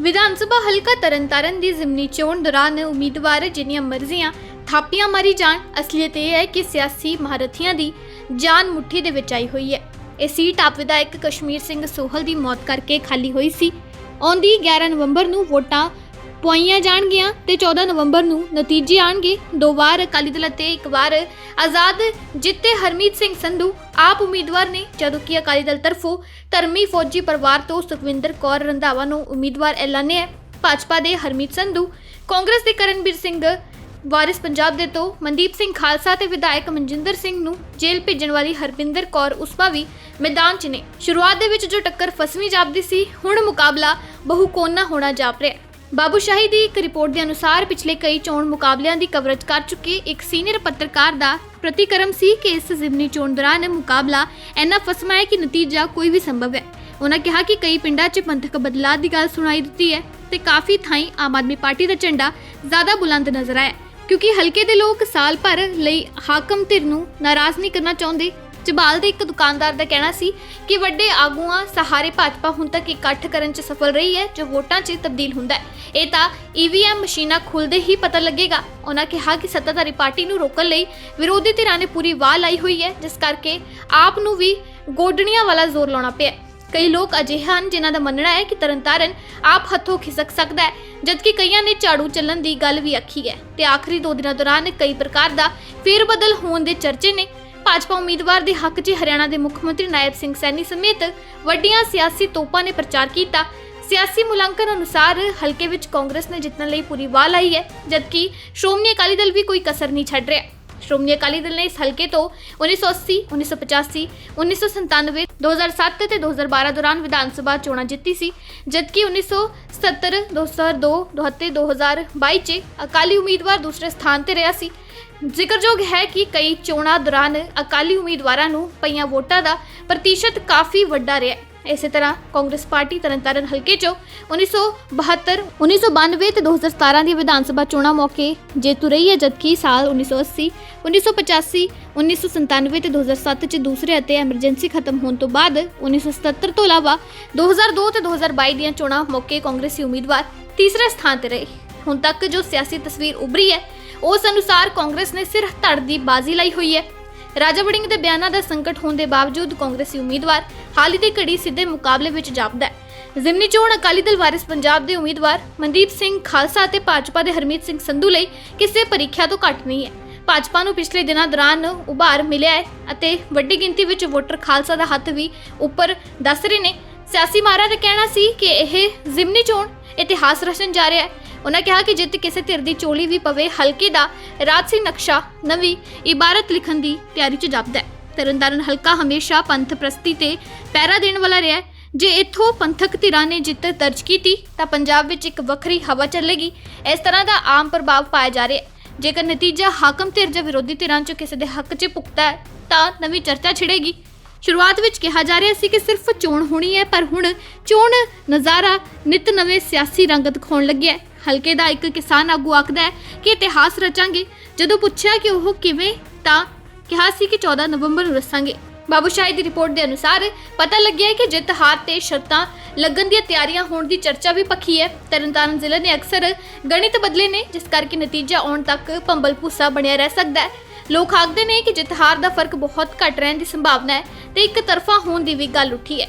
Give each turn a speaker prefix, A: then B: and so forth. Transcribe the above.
A: ਵਿਧਾਨ ਸਭਾ ਹਲਕਾ ਤਰਨਤਾਰਨ ਦੀ ਜ਼ਿਮਨੀ ਚੋਣ ਦੌਰਾਨ ਉਮੀਦਵਾਰ ਜਿੰਨੀਆਂ ਮਰਜ਼ੀਆਂ ਥਾਪੀਆਂ ਮਾਰੀ ਜਾਣ, ਅਸਲੀਅਤ ਇਹ ਹੈ ਕਿ ਸਿਆਸੀ ਮਹਾਰਥੀਆਂ ਦੀ ਜਾਨ ਮੁੱਠੀ ਦੇ ਵਿੱਚ ਆਈ ਹੋਈ ਹੈ। ਇਹ ਸੀਟ ਆਪ ਵਿਧਾਇਕ ਕਸ਼ਮੀਰ ਸਿੰਘ ਸੋਹਲ ਦੀ ਮੌਤ ਕਰਕੇ ਖਾਲੀ ਹੋਈ ਸੀ। ਆਉਂਦੀ 11 ਨਵੰਬਰ ਨੂੰ ਵੋਟਾਂ ਪੁਆਈਆਂ ਜਾਣਗੀਆਂ ਤੇ 14 ਨਵੰਬਰ ਨੂੰ ਨਤੀਜੇ ਆਣਗੇ। ਦੋ ਵਾਰ ਅਕਾਲੀ ਦਲ ਅਤੇ ਇੱਕ ਵਾਰ ਆਜ਼ਾਦ ਜਿੱਤੇ ਹਰਮੀਤ ਸਿੰਘ ਸੰਧੂ, ਆਪ ਉਮੀਦਵਾਰ ਨੇ। ਜਦੋਂ ਕਿ ਅਕਾਲੀ ਦਲ ਤਰਫੋਂ ਧਰਮੀ ਫੌਜੀ ਪਰਿਵਾਰ ਤੋਂ ਸੁਖਵਿੰਦਰ ਕੌਰ ਰੰਧਾਵਾ ਨੂੰ ਉਮੀਦਵਾਰ ਐਲਾਨਿਆ ਹੈ। ਭਾਜਪਾ ਦੇ ਹਰਮੀਤ ਸੰਧੂ, ਕਾਂਗਰਸ ਦੇ ਕਰਨਵੀਰ ਸਿੰਘ ਵਾਰਿਸ ਪੰਜਾਬ ਦੇ ਤੋਂ, ਮਨਦੀਪ ਸਿੰਘ ਖਾਲਸਾ ਤੇ ਵਿਧਾਇਕ ਮਨਜਿੰਦਰ ਸਿੰਘ ਨੂੰ ਜੇਲ੍ਹ ਭੇਜਣ ਵਾਲੀ ਹਰਵਿੰਦਰ ਕੌਰ ਉਸਪਾ ਵੀ ਮੈਦਾਨ 'ਚ ਨੇ। ਸ਼ੁਰੂਆਤ ਦੇ ਵਿੱਚ ਜੋ ਟੱਕਰ ਫਸਵੀਂ ਜਾਪਦੀ ਸੀ, ਹੁਣ ਮੁਕਾਬਲਾ ਬਹੁਕੋਨਾ ਹੋਣਾ ਜਾਪ ਰਿਹਾ ਹੈ। ਬਾਬੂ ਸ਼ਾਹੀ ਦੀ ਇੱਕ ਰਿਪੋਰਟ ਦੇ ਅਨੁਸਾਰ ਪਿਛਲੇ ਕਈ ਚੋਣ ਮੁਕਾਬਲਿਆਂ ਦੀ ਕਵਰੇਜ ਕਰ ਚੁੱਕੇ ਇੱਕ ਸੀਨੀਅਰ ਪੱਤਰਕਾਰ ਦਾ ਪ੍ਰਤੀਕਰਮ ਸੀ ਕਿ ਇਸ ਜ਼ਿਮਨੀ ਚੋਣ ਦੌਰਾਨ ਮੁਕਾਬਲਾ ਇੰਨਾ ਫਸਮਾ ਹੈ ਕਿ ਨਤੀਜਾ ਕੋਈ ਵੀ ਸੰਭਵ ਹੈ। ਉਹਨਾਂ ਕਿਹਾ ਕਿ ਕਈ ਪਿੰਡਾਂ 'ਚ ਪੰਥਕ ਬਦਲਾਅ ਦੀ ਗੱਲ ਸੁਣਾਈ ਦਿੱਤੀ ਹੈ ਤੇ ਕਾਫੀ ਥਾਈਂ ਆਮ ਆਦਮੀ ਪਾਰਟੀ ਦਾ ਝੰਡਾ ਜ਼ਿਆਦਾ ਬੁਲੰਦ ਨਜ਼ਰ ਆਇਆ ਕਿਉਂਕਿ ਹਲਕੇ ਦੇ ਲੋਕ ਸਾਲ ਭਰ ਲਈ ਹਾਕਮ ਧਿਰ ਨੂੰ ਨਾਰਾਜ਼ ਨਹੀਂ ਕਰਨਾ ਚਾਹੁੰਦੇ ਚਬਾਲ ਦੇ ਇੱਕ ਦੁਕਾਨਦਾਰ ਦਾ ਕਹਿਣਾ ਸੀ ਕਿ ਵੱਡੇ ਆਗੂਆਂ, ਸਹਾਰੇ ਭਾਜਪਾ ਹੁਣ ਤੱਕ ਇਕੱਠ ਕਰਨ 'ਚ ਸਫਲ ਰਹੀ ਹੈ, ਜੋ ਵੋਟਾਂ 'ਚ ਤਬਦੀਲ ਹੁੰਦਾ ਹੈ। ਇਹ ਤਾਂ ਈਵੀਐਮ ਮਸ਼ੀਨਾਂ ਖੁੱਲਦੇ ਹੀ ਪਤਾ ਲੱਗੇਗਾ। ਉਹਨਾਂ ਕਿਹਾ ਕਿ ਸੱਤਾਧਾਰੀ ਪਾਰਟੀ ਨੂੰ ਰੋਕਣ ਲਈ ਵਿਰੋਧੀ ਧਿਰਾਂ ਨੇ ਪੂਰੀ ਵਾਹ ਲਾਈ ਹੋਈ ਹੈ, ਜਿਸ ਕਰਕੇ ਆਪ ਨੂੰ ਵੀ ਗੋਡਣੀਆਂ ਵਾਲਾ ਜ਼ੋਰ ਲਾਉਣਾ ਪਿਆ ਕਈ ਲੋਕ ਅਜਿਹੇ ਹਨ ਜਿਨ੍ਹਾਂ ਦਾ ਮੰਨਣਾ ਹੈ ਕਿ ਤਰਨਤਾਰਨ ਆਪ ਹੱਥੋਂ ਖਿਸਕ ਸਕਦਾ ਹੈ, ਜਦਕਿ ਕਈਆਂ ਨੇ ਝਾੜੂ ਚੱਲਣ ਦੀ ਗੱਲ ਵੀ ਆਖੀ ਹੈ। ਤੇ ਆਖਰੀ ਦੋ ਦਿਨਾਂ ਦੌਰਾਨ ਕਈ ਪ੍ਰਕਾਰ ਦਾ ਫੇਰ ਬਦਲ ਹੋਣ ਦੇ ਚਰਚੇ ਨੇ ਭਾਜਪਾ ਉਮੀਦਵਾਰ ਦੇ ਹੱਕ 'ਚ ਹਰਿਆਣਾ ਦੇ ਮੁੱਖ ਮੰਤਰੀ ਨਾਇਬ ਸਿੰਘ ਸੈਣੀ ਸਮੇਤ ਵੱਡੀਆਂ ਸਿਆਸੀ ਤੋਪਾਂ ਨੇ ਪ੍ਰਚਾਰ ਕੀਤਾ। ਸਿਆਸੀ ਮੁਲਾਂਕਣ ਅਨੁਸਾਰ ਹਲਕੇ ਵਿੱਚ ਕਾਂਗਰਸ ਨੇ ਜਿੱਤਣ ਲਈ ਪੂਰੀ ਵਾਹ ਲਾਈ ਹੈ, ਜਦਕਿ ਸ਼੍ਰੋਮਣੀ ਅਕਾਲੀ ਦਲ ਵੀ ਕੋਈ ਕਸਰ ਨਹੀਂ ਛੱਡ ਰਿਹਾ। ਸ਼੍ਰੋਮਣੀ ਅਕਾਲੀ ਦਲ ਨੇ ਇਸ ਹਲਕੇ ਤੋਂ 1980, 1985, 1997, 2007 ਤੇ 2012 ਦੌਰਾਨ ਵਿਧਾਨ ਸਭਾ ਚੋਣਾਂ ਜਿੱਤੀ ਸੀ ਜਦਕਿ 1970, 2002, 2023, 2022 ਚ ਅਕਾਲੀ ਉਮੀਦਵਾਰ ਦੂਸਰੇ ਸਥਾਨ ਤੇ ਰਿਹਾ ਸੀ। ਜ਼ਿਕਰਯੋਗ ਹੈ ਕਿ ਕਈ ਚੋਣਾਂ ਦੌਰਾਨ ਅਕਾਲੀ ਉਮੀਦਵਾਰਾਂ ਨੂੰ ਪਈਆਂ ਵੋਟਾਂ ਦਾ ਪ੍ਰਤੀਸ਼ਤ ਕਾਫੀ ਵੱਡਾ ਰਿਹਾ ਇਸੇ ਤਰ੍ਹਾਂ ਕਾਂਗਰਸ ਪਾਰਟੀ ਤਰਨਤਾਰਨ ਹਲਕੇ 'ਚੋਂ 1972 1992 ਤੇ 2017 ਦੀ ਵਿਧਾਨ ਸਭਾ ਚੋਣਾਂ ਮੌਕੇ ਜੇਤੂ ਰਹੀ ਹੈ, ਜਦਕਿ ਸਾਲ 1980 1985 1997 ਤੇ 2007 ਚ ਦੂਸਰੇ ਅਤੇ ਐਮਰਜੈਂਸੀ ਖਤਮ ਹੋਣ ਤੋਂ ਬਾਅਦ 1977 ਤੋਂ ਇਲਾਵਾ 2002 ਤੇ 2022 ਦੀਆਂ ਚੋਣਾਂ ਮੌਕੇ ਕਾਂਗਰਸੀ ਉਮੀਦਵਾਰ ਤੀਸਰੇ ਸਥਾਨ ਤੇ ਰਹੇ। ਹੁਣ ਤੱਕ ਜੋ ਸਿਆਸੀ ਤਸਵੀਰ ਉਭਰੀ ਹੈ, ਉਸ ਅਨੁਸਾਰ ਕਾਂਗਰਸ ਨੇ ਸਿਰ ਧੜ ਦੀ ਬਾਜ਼ੀ ਲਈ ਹੋਈ ਹੈ। ਰਾਜਾ ਵੜਿੰਗ ਦੇ ਬਿਆਨਾਂ ਦਾ ਸੰਕਟ ਹੋਣ ਦੇ ਬਾਵਜੂਦ ਕਾਂਗਰਸੀ ਉਮੀਦਵਾਰ ਹਾਲ ਹੀ ਦੀ ਘੜੀ ਸਿੱਧੇ ਮੁਕਾਬਲੇ ਵਿੱਚ ਜਾਪਦਾ ਹੈ। ਜ਼ਿਮਨੀ ਚੋਣ ਅਕਾਲੀ ਦਲ ਵਾਰਿਸ ਪੰਜਾਬ ਦੇ ਉਮੀਦਵਾਰ ਮਨਦੀਪ ਸਿੰਘ ਖਾਲਸਾ ਅਤੇ ਭਾਜਪਾ ਦੇ ਹਰਮੀਤ ਸਿੰਘ ਸੰਧੂ ਲਈ ਕਿਸੇ ਪ੍ਰੀਖਿਆ ਤੋਂ ਘੱਟ ਨਹੀਂ ਹੈ। ਭਾਜਪਾ ਨੂੰ ਪਿਛਲੇ ਦਿਨਾਂ ਦੌਰਾਨ ਉਭਾਰ ਮਿਲਿਆ ਹੈ ਅਤੇ ਵੱਡੀ ਗਿਣਤੀ ਵਿੱਚ ਵੋਟਰ ਖਾਲਸਾ ਦਾ ਹੱਥ ਵੀ ਉੱਪਰ ਦੱਸ ਰਹੇ ਨੇ। ਸਿਆਸੀ ਮਾਹਰਾਂ ਦਾ ਕਹਿਣਾ ਸੀ ਕਿ ਇਹ ਜ਼ਿਮਨੀ ਚੋਣ ਇਤਿਹਾਸ ਰਚਣ ਜਾ ਰਿਹਾ ਹੈ। ਉਹਨਾਂ ਕਿਹਾ ਕਿ ਜਿੱਤ ਕਿਸੇ ਧਿਰ ਦੀ ਚੋਲੀ ਵੀ ਪਵੇ, ਹਲਕੇ ਦਾ ਰਾਜਸੀ ਨਕਸ਼ਾ ਨਵੀਂ ਇਬਾਰਤ ਲਿਖਣ ਦੀ ਤਿਆਰੀ 'ਚ ਜਾਪਦਾ ਹੈ। ਤਰਨਤਾਰਨ ਹਲਕਾ ਹਮੇਸ਼ਾ ਪੰਥ ਪ੍ਰਸਤੀ ਤੇ ਪਹਿਰਾ ਦੇਣ ਵਾਲਾ ਰਿਹਾ ਹੈ। ਜੇ ਇੱਥੋਂ ਪੰਥਕ ਧਿਰਾਂ ਨੇ ਜਿੱਤ ਦਰਜ ਕੀਤੀ, ਤਾਂ ਪੰਜਾਬ ਵਿੱਚ ਇੱਕ ਵੱਖਰੀ ਹਵਾ ਚੱਲੇਗੀ। ਇਸ ਤਰ੍ਹਾਂ ਦਾ ਆਮ ਪ੍ਰਭਾਵ ਪਾਇਆ ਜਾ ਰਿਹਾ ਹੈ। ਜੇਕਰ ਨਤੀਜਾ ਹਾਕਮ ਧਿਰ ਜਾਂ ਵਿਰੋਧੀ ਧਿਰਾਂ 'ਚੋਂ ਕਿਸੇ ਦੇ ਹੱਕ 'ਚ ਪੁਖਤਾ ਹੈ, ਤਾਂ ਨਵੀਂ ਚਰਚਾ ਛਿੜੇਗੀ। ਸ਼ੁਰੂਆਤ ਵਿੱਚ ਕਿਹਾ ਜਾ ਰਿਹਾ ਸੀ ਕਿ ਸਿਰਫ ਚੋਣ ਹੋਣੀ ਹੈ, ਪਰ ਹੁਣ ਚੋਣ ਨਜ਼ਾਰਾ ਨਿਤ ਨਵੇਂ ਸਿਆਸੀ ਰੰਗ ਦਿਖਾਉਣ ਲੱਗਿਆ ਹੈ। ਹਲਕੇ ਦਾ ਇੱਕ ਕਿਸਾਨ ਆਗੂ ਆਖਦਾ ਹੈ ਕਿ ਇਤਿਹਾਸ ਰਚਾਂਗੇ। ਜਦੋਂ ਪੁੱਛਿਆ ਕਿ ਉਹ ਕਿਵੇਂ, ਤਾਂ ਕਿਹਾ ਸੀ ਕਿ 14 ਨਵੰਬਰ ਨੂੰ ਦੱਸਾਂਗੇ ਬਾਬੂਸ਼ਾਹੀ ਦੀ ਰਿਪੋਰਟ ਦੇ ਅਨੁਸਾਰ ਪਤਾ ਲੱਗਿਆ ਹੈ ਕਿ ਜਿੱਤ ਹਾਰ ਤੇ ਸ਼ਰਤਾਂ ਲੱਗਣ ਦੀਆਂ ਤਿਆਰੀਆਂ ਹੋਣ ਦੀ ਚਰਚਾ ਵੀ ਪੱਕੀ ਹੈ। ਤਰਨਤਾਰਨ ਜ਼ਿਲ੍ਹੇ ਨੇ ਅਕਸਰ ਗਣਿਤ ਬਦਲੇ ਨੇ, ਜਿਸ ਕਰਕੇ ਨਤੀਜਾ ਆਉਣ ਤੱਕ ਭੰਬਲ ਭੂਸਾ ਬਣਿਆ ਰਹਿ ਸਕਦਾ ਹੈ। ਲੋਕ ਆਖਦੇ ਨੇ ਕਿ ਜਿੱਤ ਹਾਰ ਦਾ ਫ਼ਰਕ ਬਹੁਤ ਘੱਟ ਰਹਿਣ ਦੀ ਸੰਭਾਵਨਾ ਹੈ ਤੇ ਇੱਕ ਤਰਫਾ ਹੋਣ ਦੀ ਵੀ ਗੱਲ ਉੱਠੀ ਹੈ।